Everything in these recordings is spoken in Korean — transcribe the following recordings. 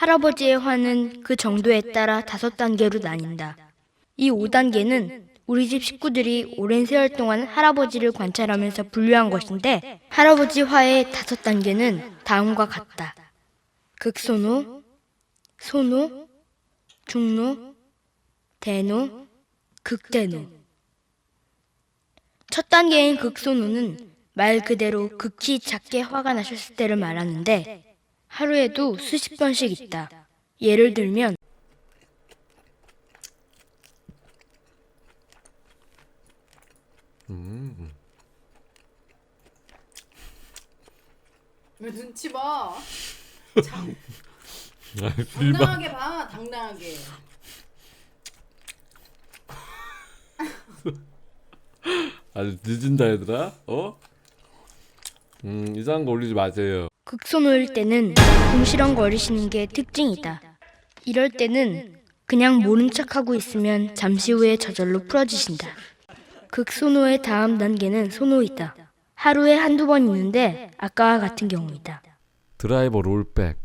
할아버지의 화는 그 정도에 따라 다섯 단계로 나뉜다. 이 5단계는 우리 집 식구들이 오랜 세월 동안 할아버지를 관찰하면서 분류한 것인데 할아버지 화의 다섯 단계는 다음과 같다. 극소노, 소노, 중노, 대노, 극대노. 첫 단계인 극소노는 말 그대로 극히 작게 화가 나셨을 때를 말하는데 하루에도 수십 번씩 있다. 예를 들면 왜 눈치 봐? 아, 당당하게 봐, 당당하게. 아주 늦은다 얘들아 어? 음 이상한 거 올리지 마세요 극소노일 때는 궁시렁거리시는 게 특징이다. 이럴 때는 그냥 모른 척하고 있으면 잠시 후에 저절로 풀어지신다. 극소노의 다음 단계는 소노이다. 하루에 한두 번 있는데 아까와 같은 경우이다. 드라이버 롤백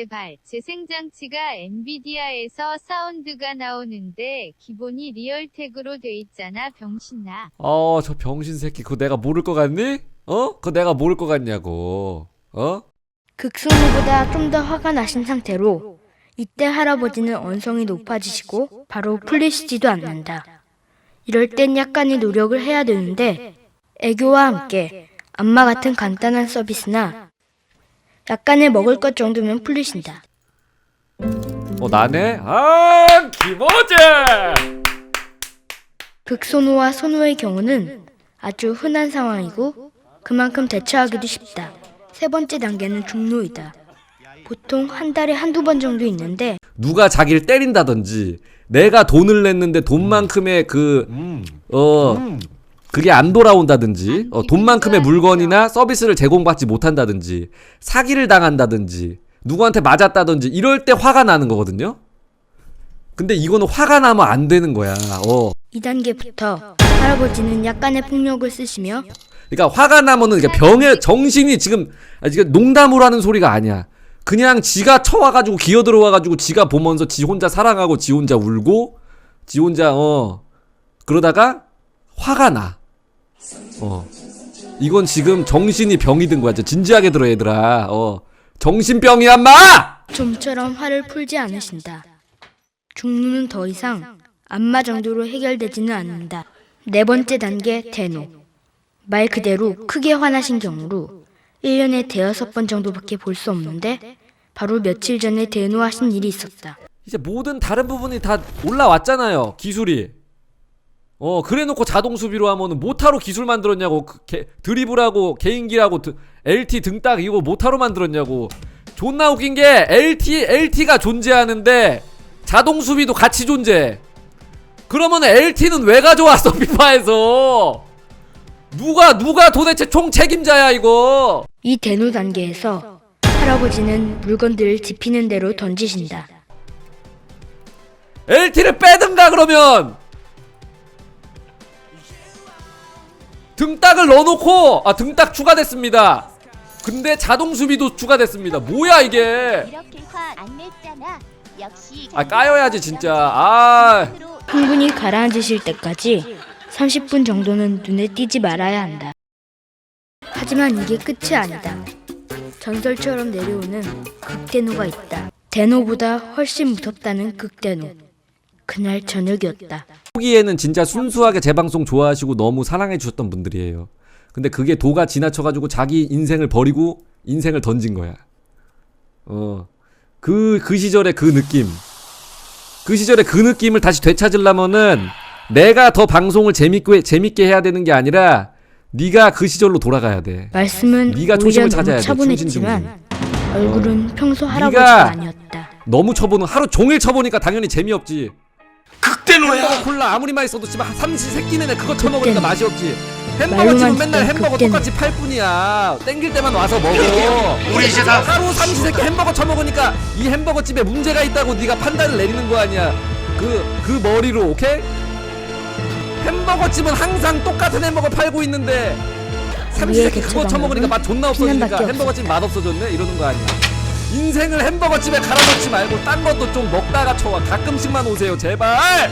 제발 재생장치가 엔비디아에서 사운드가 나오는데 기본이 리얼텍으로 돼 있잖아 병신아. 어 저 병신 새끼 그거 내가 모를 것 같니? 어? 그거 내가 모를 것 같냐고 어? 극소노보다 좀 더 화가 나신 상태로 이때 할아버지는 언성이 높아지시고 바로 풀리시지도 않는다. 이럴 땐 약간의 노력을 해야 되는데 애교와 함께 안마 같은 간단한 서비스나 약간의 먹을 것 정도면 풀리신다. 어 나네? 아 김어재 극소노와 소노의 경우는 아주 흔한 상황이고 그만큼 대처하기도 쉽다. 세 번째 단계는 중노이다. 보통 한 달에 한두 번 정도 있는데 누가 자기를 때린다든지 내가 돈을 냈는데 돈만큼의 그 어 그게 안 돌아온다든지 어, 돈만큼의 물건이나 서비스를 제공받지 못한다든지 사기를 당한다든지 누구한테 맞았다든지 이럴 때 화가 나는 거거든요. 근데 이거는 화가 나면 안 되는 거야. 어. 2단계부터 할아버지는 약간의 폭력을 쓰시며 그러니까 화가 나면은 이게 병에 정신이 지금 아, 지금 농담으로 하는 소리가 아니야. 그냥 지가 쳐와가지고 기어 들어와가지고 지가 보면서 지 혼자 사랑하고 지 혼자 울고 지 혼자 어 그러다가 화가 나. 어 이건 지금 정신이 병이 든 거야. 진지하게 들어 얘들아. 어 정신병이야 마. 좀처럼 화를 풀지 않으신다. 중노는 더 이상 안마 정도로 해결되지는 않는다. 네 번째 단계 대노. 말 그대로 크게 화나신 경우로 1년에 대여섯 번 정도밖에 볼 수 없는데 바로 며칠 전에 대노하신 일이 있었다. 이제 모든 다른 부분이 다 올라왔잖아요. 기술이. 어, 그래 놓고 자동 수비로 하면은 모타로 기술 만들었냐고. 그, 개, 드리블하고 개인기라고 드, LT 등딱 이거 모타로 만들었냐고. 존나 웃긴 게 LT LT가 존재하는데 자동 수비도 같이 존재. 그러면 LT는 왜 가져왔어 피파에서? 누가 누가 도대체 총 책임자야 이거? 이 대노 단계에서 할아버지는 물건들을 집히는 대로 던지신다. LT를 빼든가 그러면 등딱을 넣어놓고 아 등딱 추가됐습니다. 근데 자동 수비도 추가됐습니다. 뭐야 이게? 아 까여야지 진짜. 아 흥분이 가라앉으실 때까지 30분 정도는 눈에 띄지 말아야 한다. 하지만 이게 끝이 아니다. 전설처럼 내려오는 극대노가 있다. 대노보다 훨씬 무섭다는 극대노. 그날 저녁이었다. 초기에는 진짜 순수하게 제 방송 좋아하시고 너무 사랑해 주셨던 분들이에요. 근데 그게 도가 지나쳐가지고 자기 인생을 버리고 인생을 던진 거야. 어. 그, 그 시절의 그 느낌. 그 시절의 그 느낌을 다시 되찾으려면은 내가 더 방송을 재밌게, 재밌게 해야 되는 게 아니라 네가 그 시절로 돌아가야 돼. 말씀은 네가 초심을 찾아야 돼, 차분했지만 얼굴은 평소 네가- 할아버지가 아니었다. 너무 쳐보는 하루 종일 쳐보니까 당연히 재미없지. 극대노야. 햄버거 콜라 아무리 맛있어도 씨발 삼시 세끼 내내 그거 처먹으니까. 맛이 없지. 햄버거 말로만 집은 맨날 햄버거 극대노. 똑같이 팔 뿐이야. 땡길 때만 와서 먹어. 우리 이제 다 하루 삼시 세끼 햄버거 처먹으니까 이 햄버거 집에 문제가 있다고 네가 판단을 내리는 거 아니야. 그 그 머리로 오케이? 햄버거 집은 항상 똑같은 햄버거 팔고 있는데 삼시세끼 그거 대처 처먹으니까 맛 존나 없어지니까 비난밖에 햄버거 집 맛 없어졌네 이러는 거 아니야 인생을 햄버거집에 갈아넣지 말고 딴 것도 좀 먹다가 쳐와 가끔씩만 오세요 제발